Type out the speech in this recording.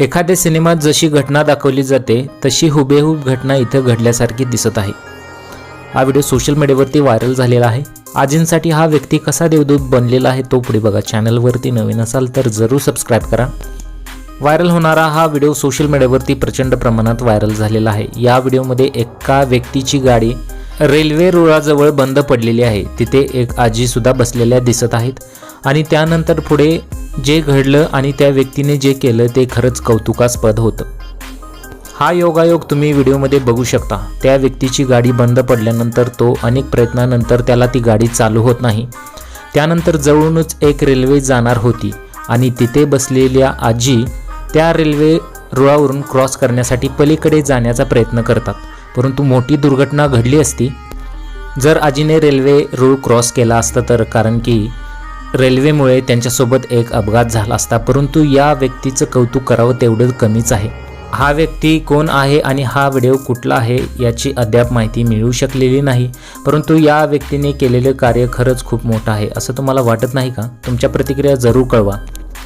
एखाद्या सिनेमात जशी घटना दाखवली जाते तशी हुबेहूब घटना इथं घडल्यासारखी दिसत आहे. हा व्हिडिओ सोशल मीडियावरती व्हायरल झालेला आहे. आजींसाठी हा व्यक्ती कसा देवदूत बनलेला आहे तो पुढे बघा. चॅनलवरती नवीन असाल तर जरूर सबस्क्राईब करा. व्हायरल होणारा हा व्हिडिओ सोशल मीडियावरती प्रचंड प्रमाणात व्हायरल झालेला आहे. या व्हिडिओमध्ये एका व्यक्तीची गाडी रेल्वे रुळाजवळ बंद पडलेली आहे. तिथे एक आजीसुद्धा बसलेल्या दिसत आहेत. आणि त्यानंतर पुढे जे घडलं आणि त्या व्यक्तीने जे केलं ते खरंच कौतुकास्पद होतं. हा योगायोग तुम्ही व्हिडिओमध्ये बघू शकता. त्या व्यक्तीची गाडी बंद पडल्यानंतर तो अनेक प्रयत्नानंतर त्याला ती गाडी चालू होत नाही. त्यानंतर जवळूनच एक रेल्वे जाणार होती आणि तिथे बसलेल्या आजी त्या रेल्वे रुळावरून क्रॉस करण्यासाठी पलीकडे जाण्याचा प्रयत्न करतात. परंतु मोठी दुर्घटना घडली असती. जर आजीने रेल्वे रूळ क्रॉस केला असता तर कारण की रेल्वेमुळे त्यांच्यासोबत एक अपघात झाला असता परंतु या व्यक्तीचं कौतुक करावं तेवढं कमीच आहे. हा व्यक्ती कोण आहे आणि हा व्हिडिओ कुठला आहे याची अद्याप माहिती मिळू शकलेली नाही परंतु या व्यक्तीने केलेलं कार्य खरंच खूप मोठं आहे असं तुम्हाला वाटत नाही का? तुमच्या प्रतिक्रिया जरूर कळवा.